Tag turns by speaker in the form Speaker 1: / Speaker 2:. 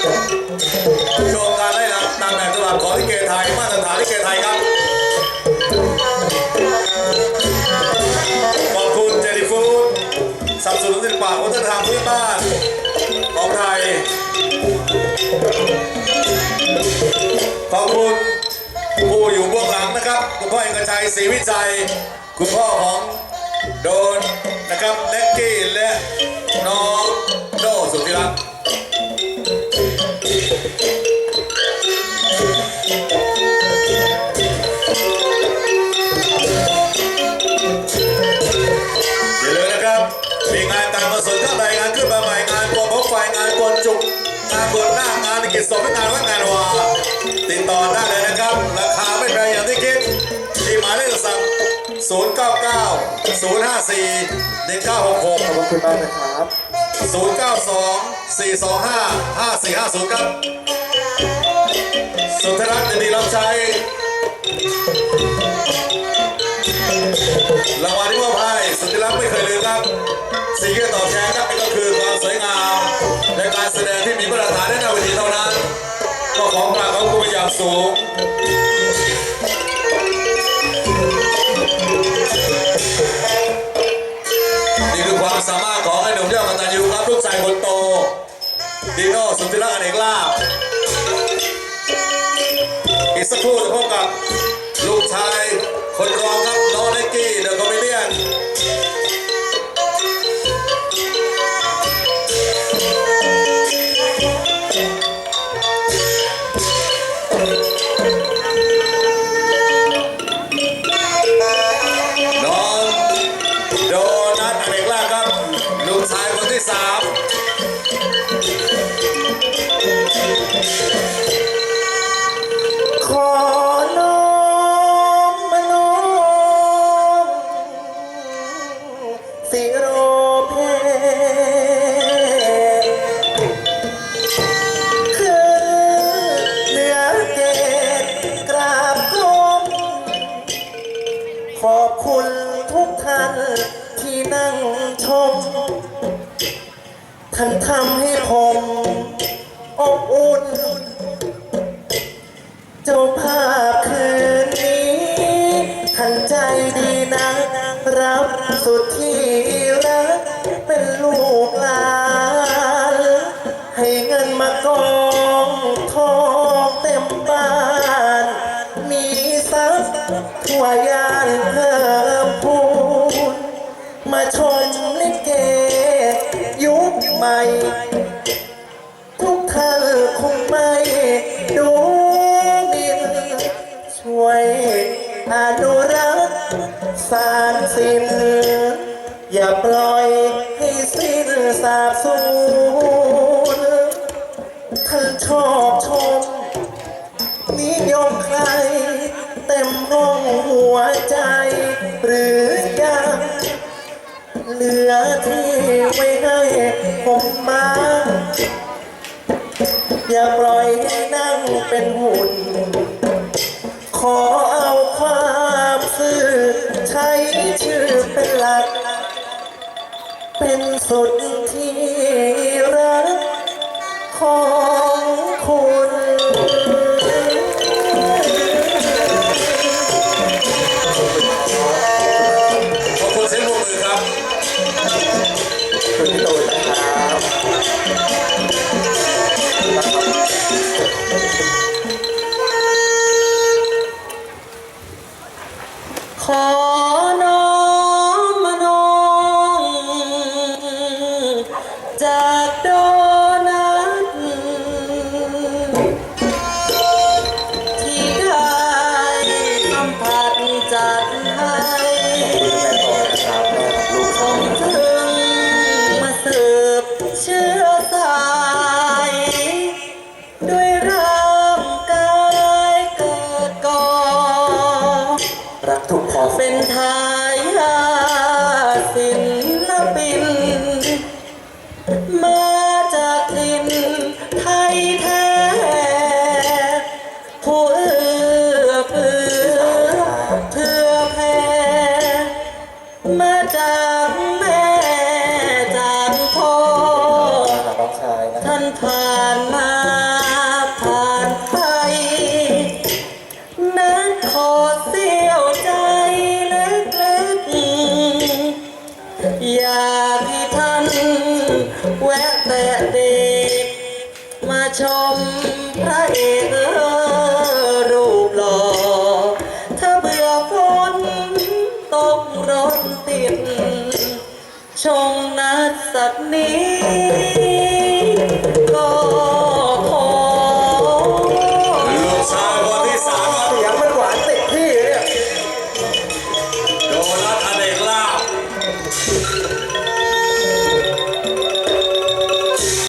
Speaker 1: โชว์การได้รับตามแบบฉบับของลิเกไทยมาตรฐานลิเกไทยครับ ขอบคุณเจนิฟูดสนับสนุนศิลปะวัฒนธรรมพื้นบ้านของไทย ขอบคุณผู้อยู่เบื้องหลังนะครับคุณพ่อเอกชัยศรีวิจัย คุณพ่อของโดนนะครับเล็กกี้และน้องโดสุธิรักษ์ งานตามมาสนข้างในงานขึ้นมาใหม่งานกวนพบไฟงานกวนจุกงานกวนหน้างานกิจสมงานวัดงานวาติดต่อได้เลยนะครับ ราคาไม่แพงอย่างที่คิดที่หมายเลขโทรศัพท์099 054 1966
Speaker 2: ขอบคุณมากนะครับ
Speaker 1: 092 425 5450ครับสุทธิรัตน์ดีรับใช้ สิ่งที่จะตอบแทนครับนั่นก็คือความสวยงามในการแสดงที่มีมาตรฐานในหน้าเวทีเท่านั้น ก็ของกลางของคุณเป็นอย่างสูงนี่คือความสามารถของไอ้หนุ่มยอดกตัญญูครับลูกชายคนโตดีโน่สุนทรอเนกลาภอีกสักครู่จะพบกับลูกชายคนรอง น้องโดนัทอเนกลาภครับ ลูกชายคนที่สาม
Speaker 2: ขอน้อมมาน้อมสิโร ท่านที่นั่งชม ท่านทำให้ผมอบอุ่น เจ้าภาพคืนนี้ท่านใจดีนะรับสุดที่รักเป็นลูกหลานให้เงินมากองทองเต็มบ้าน มีทรัพย์ทั่วยานเพิ่มพูน มาชมลิเก ยุคใหม่ ทุกท่านคงไม่ดูหมิน ช่วยอนุรักษ์สารสินอย่าปล่อยให้สิ้นสาบสูญท่านชอบชม นิยมใคร เต็มห้องหัวใจหรือย เหลือที่ไว้ให้ผมมาอย่าปล่อยให้นั่งเป็นหุ่น ขอ คุณพี่ตูนนะครับ
Speaker 3: ขอ เป็นทาย เด็กมาชมพระเอกรูปหล่อถ้าเบื่อฝนตกรถติดชงนัดสักนิด